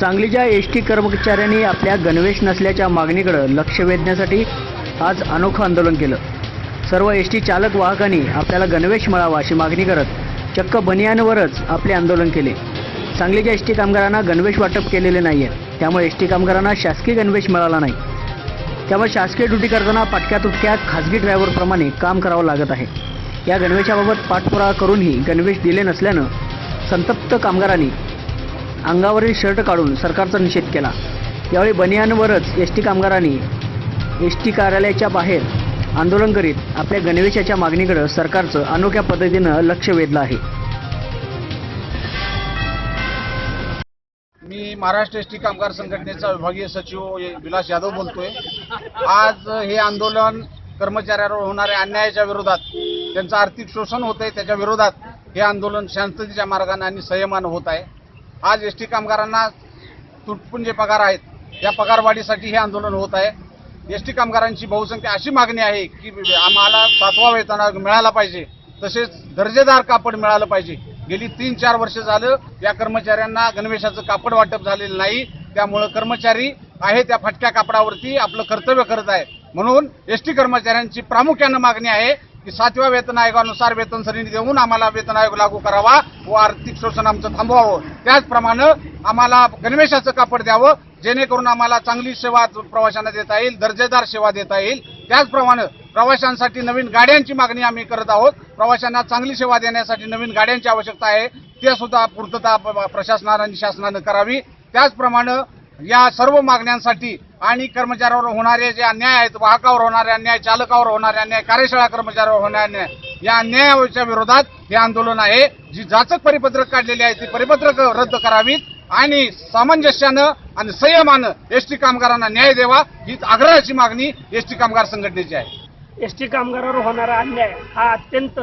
सांगलीच्या S T कर्मचाऱ्यांनी आपल्या गणवेश नसल्याच्या मागणीकडं लक्ष वेधण्यासाठी आज अनोखं आंदोलन केलं. सर्व एस टी चालक वाहकांनी आपल्याला गणवेश मिळावा अशी मागणी करत चक्क बनियानवरच आपले आंदोलन केले. सांगलीच्या एस टी कामगारांना गणवेश वाटप केलेले नाही आहे त्यामुळे एस टी कामगारांना शासकीय गणवेश मिळाला नाही. त्यामुळे शासकीय ड्युटी करताना पाटक्या तुटक्या खाजगी ड्रायव्हरप्रमाणे काम करावं लागत आहे. या गणवेशाबाबत पाठपुरावा करूनही गणवेश दिले नसल्यानं संतप्त कामगारांनी अंगावरील शर्ट काढून सरकारचा निषेध केला. यावेळी बनियानवरच एस टी कामगारांनी एस टी कार्यालयाच्या बाहेर आंदोलन करीत आपल्या गणवेशाच्या मागणीकडे सरकारचं अनोख्या पद्धतीनं लक्ष वेधलं आहे. मी महाराष्ट्र एस टी कामगार संघटनेचा विभागीय सचिव विलास यादव बोलतोय. आज हे आंदोलन कर्मचाऱ्यावर होणाऱ्या अन्यायाच्या विरोधात त्यांचं आर्थिक शोषण होत आहे त्याच्या विरोधात हे आंदोलन शांततेच्या मार्गाने आणि संयमानं होत आहे. आज एस टी कामगारांना तुटपुंजे जे पगार आहेत या पगारवाढीसाठी हे आंदोलन होत आहे. एस टी कामगारांची बहुसंख्या अशी मागणी आहे की आम्हाला सातवा वेतन मिळाला पाहिजे तसेच दर्जेदार कापड मिळालं पाहिजे. गेली तीन चार वर्ष झालं या कर्मचाऱ्यांना गणवेशाचं कापड वाटप झालेलं नाही. त्यामुळं कर्मचारी आहे त्या फटक्या कापडावरती आपलं कर्तव्य करत आहे. म्हणून एस टी कर्मचाऱ्यांची प्रामुख्यानं मागणी आहे की सातव्या वेतन आयोगानुसार वेतन श्रेणी देऊन आम्हाला वेतन आयोग लागू करावा व आर्थिक शोषण आमचं थांबवावं. त्याचप्रमाणे आम्हाला गणवेशाचं कापड द्यावं जेणेकरून आम्हाला चांगली सेवा प्रवाशांना देता येईल दर्जेदार सेवा देता येईल. त्याचप्रमाणे प्रवाशांसाठी नवीन गाड्यांची मागणी आम्ही करत आहोत. प्रवाशांना चांगली सेवा देण्यासाठी नवीन गाड्यांची आवश्यकता आहे. ते सुद्धा पूर्तता प्रशासनानं आणि शासनानं करावी. त्याचप्रमाणे या सर्व मागण्यांसाठी आणि कर्मचाऱ्यावर होणारे जे अन्याय आहेत वाहकावर होणारे अन्याय चालकावर होणारे अन्याय कार्यशाळा कर्मचाऱ्यावर होणारे अन्याय या अन्यायाच्या विरोधात हे आंदोलन आहे. जी जाचक परिपत्रक काढलेली आहे ती परिपत्रक रद्द करावीत आणि सामंजस्यानं आणि संयमानं एस टी कामगारांना न्याय द्यावा ही आग्रहाची मागणी एस टी कामगार संघटनेची आहे. एस टी कामगारावर होणारा अन्याय हा अत्यंत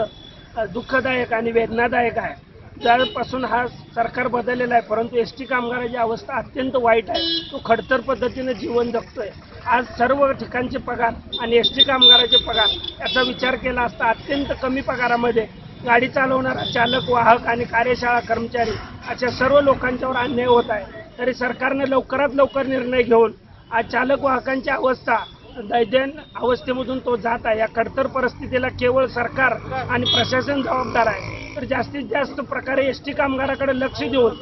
दुःखदायक आणि वेदनादायक आहे. ज्यापासून हा सरकार बदललेला आहे परंतु एस टी कामगाराची अवस्था अत्यंत वाईट आहे. तो खडतर पद्धतीने जीवन जगतोय. आज सर्व ठिकाणचे पगार आणि एस टी कामगाराचे पगार याचा विचार केला असता अत्यंत कमी पगारामध्ये गाडी चालवणारा चालक वाहक आणि कार्यशाळा कर्मचारी अशा सर्व लोकांच्यावर अन्याय होत आहे. तरी सरकारने लवकरात लवकर निर्णय घेऊन आज चालक वाहकांची अवस्था दैद्यन अवस्थेमधून तो जात आहे. या खडतर परिस्थितीला केवळ सरकार आणि प्रशासन जबाबदार आहे. तर जास्तीत जास्त प्रकारे एस टी कामगाराकडे लक्ष देऊन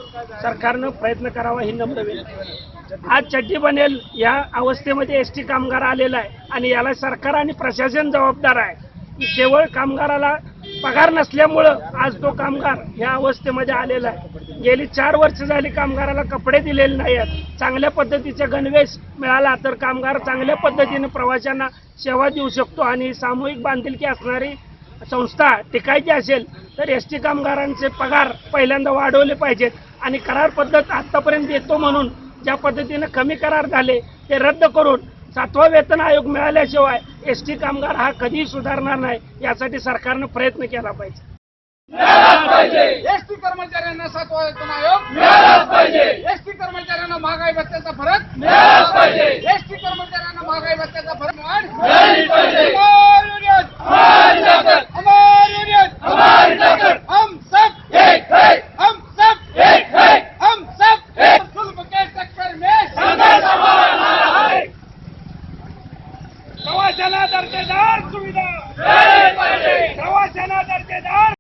सरकारनं प्रयत्न करावा ही नम्र विनंती. आज चड्डी बनेल या अवस्थेमध्ये एस टी कामगार आलेला आहे आणि याला सरकार आणि प्रशासन जबाबदार आहे. केवळ कामगाराला पगार नसल्यामुळं आज तो कामगार ह्या अवस्थेमध्ये आलेला आहे. गेली चार वर्ष झाली कामगाराला कपडे दिलेले नाही आहेत चांगल्या पद्धतीचा गणवेश मिळाला तर कामगार चांगल्या पद्धतीने प्रवाशांना सेवा देऊ शकतो आणि सामूहिक बांधिलकी असणारी संस्था टिकायची असेल तर एस टी कामगारांचे पगार पहिल्यांदा वाढवले पाहिजेत आणि करार पद्धत आत्तापर्यंत येतो म्हणून ज्या पद्धतीनं कमी करार झाले ते रद्द करून सातवा वेतन आयोग मिळाल्याशिवाय एस टी कामगार हा कधीही सुधारणार नाही. यासाठी सरकारनं प्रयत्न केला पाहिजे. एस टी कर्मचाऱ्यांना सातवा वेतन आयोग. एस टी कर्मचाऱ्यांना महागाई भत्त्याचा फरक. एस टी कर्मचाऱ्यांना महागाई भत्त्याचा फरक. वाढ. हमारी युनियन. हमारी युनियन. हम सब. हम सब. हम सब. जुल्म के चक्कर में. प्रवाशांना दर्जेदार सुविधा. प्रवाशांना दर्जेदार